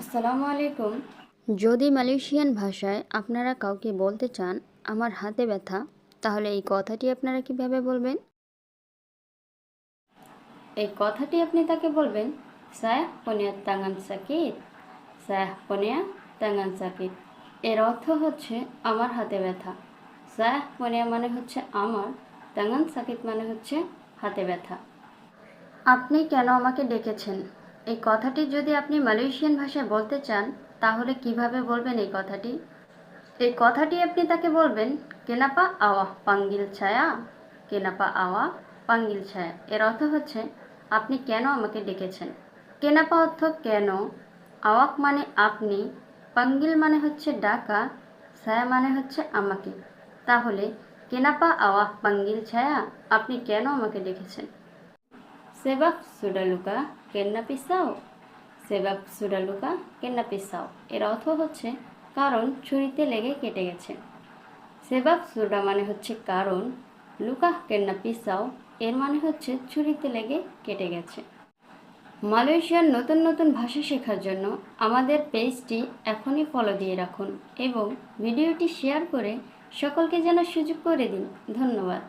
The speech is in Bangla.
আসসালামু আলাইকুম। যদি মালয়েশিয়ান ভাষায় আপনারা কাউকে বলতে চান আমার হাতে ব্যথা তাহলে এই কথাটি আপনারা কীভাবে বলবেন? এই কথাটি আপনি তাকে বলবেন সায়াহ পনিয়া তাঙ্গান সাকিত সায়াহ পনিয়া তাঙ্গান সাকিত এর অর্থ হচ্ছে আমার হাতে ব্যথা। সায়াহ পনিয়া মানে হচ্ছে আমার তাঙ্গান সাকিত মানে হচ্ছে হাতে ব্যথা। আপনি কেন আমাকে ডেকেছেন? এই কথাটি যদি আপনি মালয়েশিয়ান ভাষায় বলতে চান, তাহলে কীভাবে বলবেন এই কথাটি? এই কথাটি আপনি তাকে বলবেন, কেনাপা আওয়া পাঙ্গিল ছায়া? কেনাপা আওয়া পাঙ্গিল ছায়া। এর অর্থ হচ্ছে, আপনি কেন আমাকে ডেকেছেন? কেনাপা অর্থ কেন? আওয়াক মানে আপনি, পাঙ্গিল মানে হচ্ছে ডাকা, ছায়া মানে হচ্ছে আমাকে। তাহলে, কেনাপা আওয়া পাঙ্গিল ছায়া? আপনি কেন আমাকে ডেকেছেন? সেবাক সুডালুকা কেন্না পিসাও সেবাক সুডালুকা কেন্না পিসাও এর অর্থ হচ্ছে, কারণ ছুরিতে লেগে কেটে গেছে। সেবাক সুডা মানে হচ্ছে কারণ লুকা কেন্না পিসাও এর মানে হচ্ছে ছুরিতে লেগে কেটে গেছে। মালয়েশিয়ার নতুন নতুন ভাষা শেখার জন্য আমাদের পেজটি এখনই ফলো দিয়ে রাখুন এবং ভিডিওটি শেয়ার করে সকলকে জানার সুযোগ করে দিন। ধন্যবাদ।